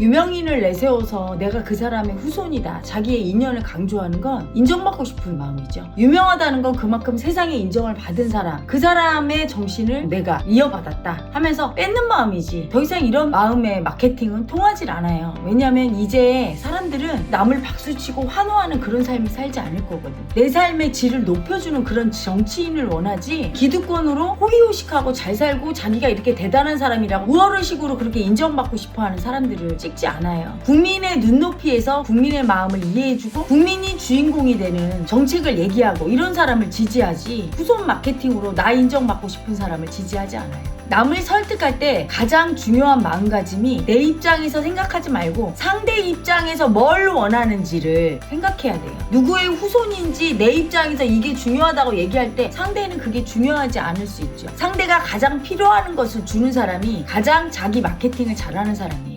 유명인을 내세워서 내가 그 사람의 후손이다. 자기의 인연을 강조하는 건 인정받고 싶은 마음이죠. 유명하다는 건 그만큼 세상에 인정을 받은 사람, 그 사람의 정신을 내가 이어받았다 하면서 뺏는 마음이지. 더 이상 이런 마음의 마케팅은 통하질 않아요. 왜냐면 이제 사람들은 남을 박수치고 환호하는 그런 삶을 살지 않을 거거든. 내 삶의 질을 높여주는 그런 정치인을 원하지 기득권으로 호의호식하고 잘 살고 자기가 이렇게 대단한 사람이라고 우월의식으로 그렇게 인정받고 싶어하는 사람들을 찍지 않아요. 국민의 눈높이에서 국민의 마음을 이해해주고 국민이 주인공이 되는 정책을 얘기하고 이런 사람을 지지하지 후손 마케팅으로 나 인정받고 싶은 사람을 지지하지 않아요. 남을 설득할 때 가장 중요한 마음가짐이 내 입장에서 생각하지 말고 상대 입장에서 뭘 원하는지를 생각해야 돼요. 누구의 후손인지 내 입장에서 이게 중요하다고 얘기할 때 상대는 그게 중요하지 않을 수 있죠. 상대가 가장 필요하는 것을 주는 사람이 가장 자기 마케팅을 잘하는 사람이에요.